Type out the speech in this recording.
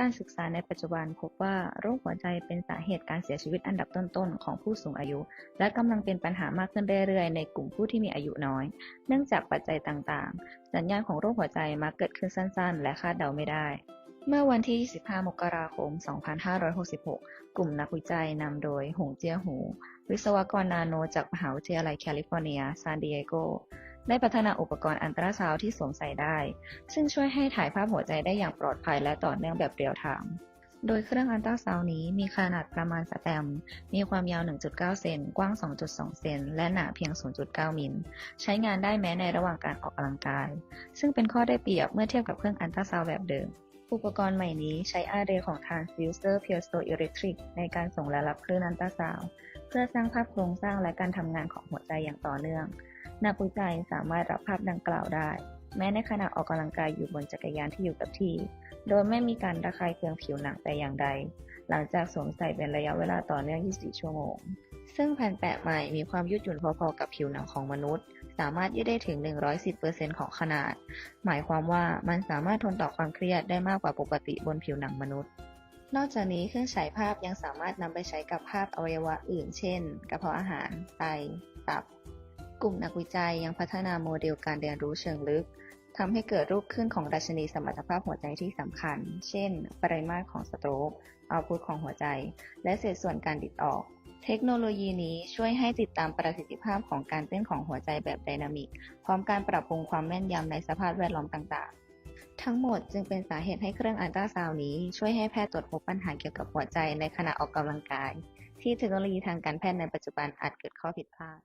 การศึกษาในปัจจุบันพบว่าโรคหัวใจเป็นสาเหตุการเสียชีวิตอันดับต้นๆ ของผู้สูงอายุ และกำลังเป็นปัญหามากขึ้นเรื่อยๆ ในกลุ่มผู้ที่มีอายุน้อย เนื่องจากปัจจัยต่างๆ สัญญาณของโรคหัวใจมักเกิดขึ้นสั้นๆ และคาดเดาไม่ได้ เมื่อวันที่ 25 มกราคม 2566 กลุ่มนักวิจัยนำโดยหงเจียหู วิศวกรนาโนจากมหาวิทยาลัยแคลิฟอร์เนียซานดิเอโก ได้พัฒนาอุปกรณ์อันตราซาวที่สวมใส่ได้ ซึ่งช่วยให้ถ่ายภาพหัวใจได้อย่างปลอดภัยและต่อเนื่องแบบเรียลไทม์โดยเครื่องอันตราซาวนี้มีขนาดประมาณสแตม มีความยาว 1.9 เซน กว้าง 2.2 เซน และหนาเพียง 0.9 มิล ใช้งานได้แม้ในระหว่างการออกกำลังกาย ซึ่งเป็นข้อได้เปรียบเมื่อเทียบกับเครื่องอันตราซาวแบบเดิม อุปกรณ์ใหม่นี้ใช้อาร์เรย์ของ transducer piezoelectric ในการส่งและรับคลื่นอันตราซาว เพื่อสร้างภาพโครงสร้างและการทำงานของหัวใจอย่างต่อเนื่อง นักวิจัยสามารถรับภาพดังกล่าวได้ แม้ในขณะออกกำลังกายอยู่บนจักรยานที่อยู่กับที่ โดยไม่มีการระคายเคืองผิวหนังแต่อย่างใด หลังจากสวมใส่เป็นระยะเวลาต่อเนื่อง 24 ชั่วโมง ซึ่งแผ่นแปะใหม่มีความยืดหยุ่นพอๆกับผิวหนังของมนุษย์ สามารถยืดได้ถึง 110%ของขนาด หมายความว่ามันสามารถทนต่อความเครียดได้มากกว่าปกติบนผิวหนังมนุษย์นอกจากนี้เครื่องฉายภาพยังสามารถนำไปใช้กับภาพอวัยวะอื่น เช่น กระเพาะอาหาร ไต ตับ กลุ่มนักวิจัยยังพัฒนาโมเดลการเรียนรู้เชิงลึกทำให้เกิดรูปขึ้นของดัชนีสมรรถภาพหัวใจที่สำคัญ เช่น ปริมาตรของสโตรกเอาพุทของหัวใจ และเศษส่วนการดิดออก เทคโนโลยีนี้ช่วยให้ติดตามประสิทธิภาพของการเต้นของหัวใจแบบไดนามิก พร้อมการปรับปรุงความแม่นยำในสภาพแวดล้อมต่างๆ ทั้งหมดจึงเป็นสาเหตุให้เครื่องอัลตราซาวน์นี้ ช่วยให้แพทย์ตรวจพบปัญหาเกี่ยวกับหัวใจในขณะออกกำลังกาย ที่เทคโนโลยีทางการแพทย์ในปัจจุบันอาจเกิดข้อผิดพลาด